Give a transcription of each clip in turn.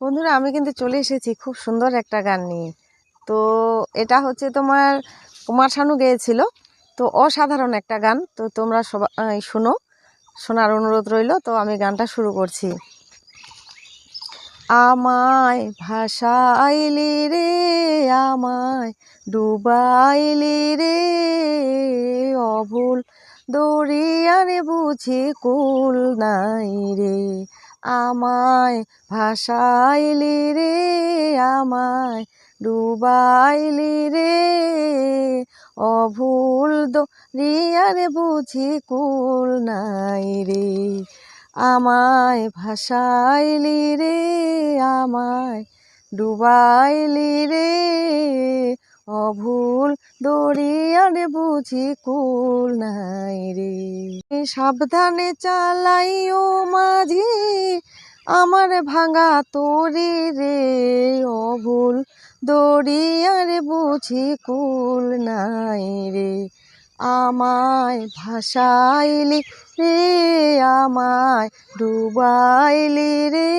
বন্ধুরা, আমি কিন্তু চলে এসেছি খুব সুন্দর একটা গান নিয়ে। তো এটা হচ্ছে তোমার কুমার শানু গেয়েছিল। তো অসাধারণ একটা গান। তো তোমরা সবাই শুনো। শোনার অনুরোধ রইল। তো আমি গানটা শুরু করছি। আমায় ভাসাইলি রে, আমায় ডুবাইলি রে, অভুল দরিয়ারে বুঝি কুল নাই রে। আমায় ভাসাইলি রে, আমায় ডুবাইলি রে। অভুল দরিয়ারে বুঝি কুল নাই রে, আমায় ভাসাইলি রে, আমায় ডুবাইলি রে। অভুল দরিয়ারে বুঝি কুল নাই রে। সাবধানে চালাইও মাঝি, আমার ভাঙা তরি রে। অভুল দরিয়ারে বুঝি কুল নাই রে। আমায় ভাসাইলি রে, আমায় ডুবাইলি রে।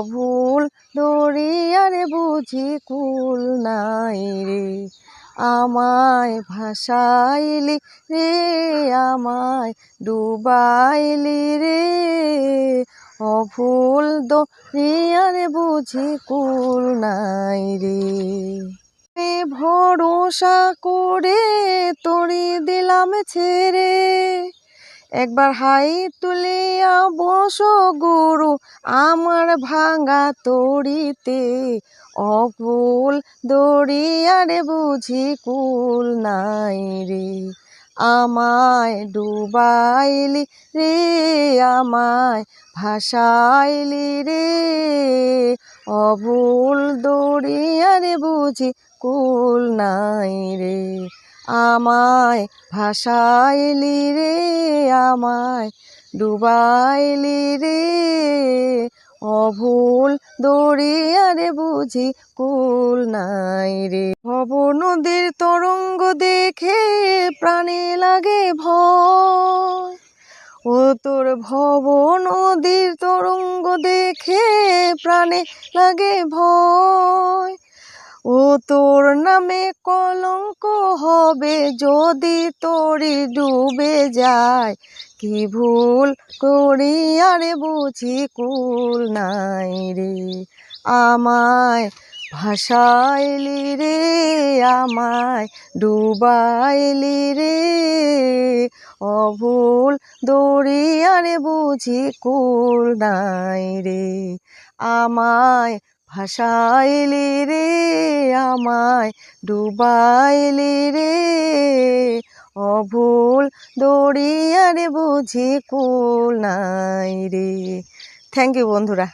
অভুল দরিয়ারে বুঝি কুল নাই রে। আমায় ভাসাইলি রে, আমায় ডুবাইলি রে। অভুল দরিয়ারে বুঝি কুল নাই রে। ভরসা করে তরি দিলাম ছেড়ে। একবার হাই তুলিয়া বসো গুরু, আমার ভাঙা তরিতে অকুল দরিয়ারে বুঝি কুল নাই রে, আমায় ডুবাইলি রে, আমায় ভাসাইলি রে। অভুল দরিয়ারে বুঝি কুল নাই রে আমায় ভাসাইলি রে, আমায় ডুবাইলি রে। অভুল দরিয়ারে বুঝি কুল নাই রে। ভব নদীর তরঙ্গ দেখে প্রাণে লাগে ভয়। ও তোর ভব নদীর তরঙ্গ দেখে প্রাণে লাগে ভয়। ও তোর নামে কলঙ্ক হবে যদি তোরি ডুবে যায়। কি ভুল করি আরে বুঝি কুল নাই রে। আমায় ভাসাইলি রে, আমায় ডুবাইলি রে। অভুল দরিয়ারে বুঝি কুল নাই রে। আমায় ভাসাইলি রে আমায় ডুবাইলি রে। অভুল দরিয়ারে বুঝি কুল নাই রে। থ্যাংক ইউ বন্ধুরা।